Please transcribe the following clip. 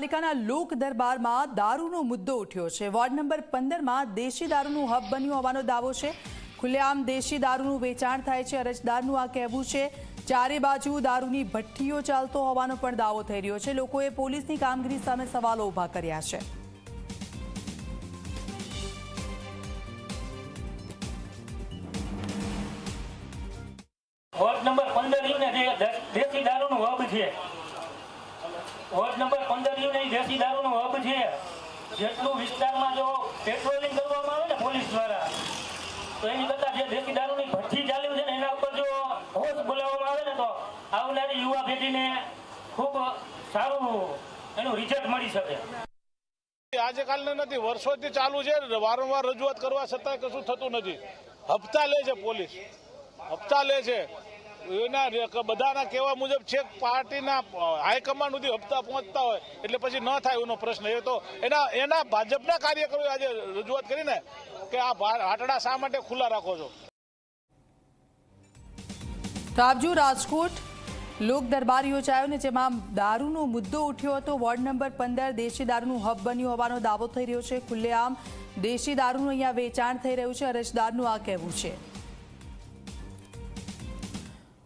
નગરપાલિકાના લોક દરબારમાં દારૂનો મુદ્દો ઉઠ્યો છે. વોર્ડ નંબર પંદરમાં દેશી દારૂનું હબ બન્યું હોવાનો દાવો છે. ખુલ્લેઆમ દેશી દારૂનું વેચાણ થાય છે. અરજદારનું આ કહેવું છે. ચારે બાજુ દારૂની ભઠ્ઠીઓ ચાલતો હોવાનો પણ દાવો થઈ રહ્યો છે. લોકોએ પોલીસની કામગીરી સામે સવાલો ઊભા કર્યા છે. વોર્ડ નંબર પંદર દેશી દારૂનું હબ છે વોર્ડ નંબર પંદર યુ દેશી દારૂનું હબ છે. જેટલું વિસ્તારમાં જો પેટ્રોલિંગ કરવામાં આવે ને પોલીસ દ્વારા, તો એની કરતાં જે દેશી દારૂની ભઠ્ઠી ચાલ્યું છે ને એના ઉપર જો હોશ બોલાવવામાં આવે ને તો આવનારી યુવા પેઢીને ખૂબ સારું એનું રિઝલ્ટ મળી શકે. આજે કાલને નથી, વર્ષોથી ચાલુ છે, વારંવાર રજૂઆત કરવા છતાંય કશું થતું નથી. હપ્તા લે છે પોલીસ. હપ્તા લે છે. એના બધાના કહેવા મુજબ છેક પાર્ટીના હાઈકમાન્ડ સુધી હપ્તા પહોંચતા હોય, એટલે પછી ન થાય એનો પ્રશ્ન. એ તો એના એના ભાજપના કાર્યકરોએ આજે રજૂઆત કરીને કે આ આટડા શા માટે ખુલ્લા રાખો છો? રાબજુ રાજકોટ લોક દરબાર યોજાયો ને જેમાં દારૂનો મુદ્દો ઉઠ્યો હતો. વોર્ડ નંબર પંદર દેશી દારૂનું હબ બન્યું હોવાનો દાવો થઈ રહ્યો છે. ખુલ્લેઆમ દેશી દારૂનું અહીંયા વેચાણ થઈ રહ્યું છે. અરજદારનું આ કહેવું છે.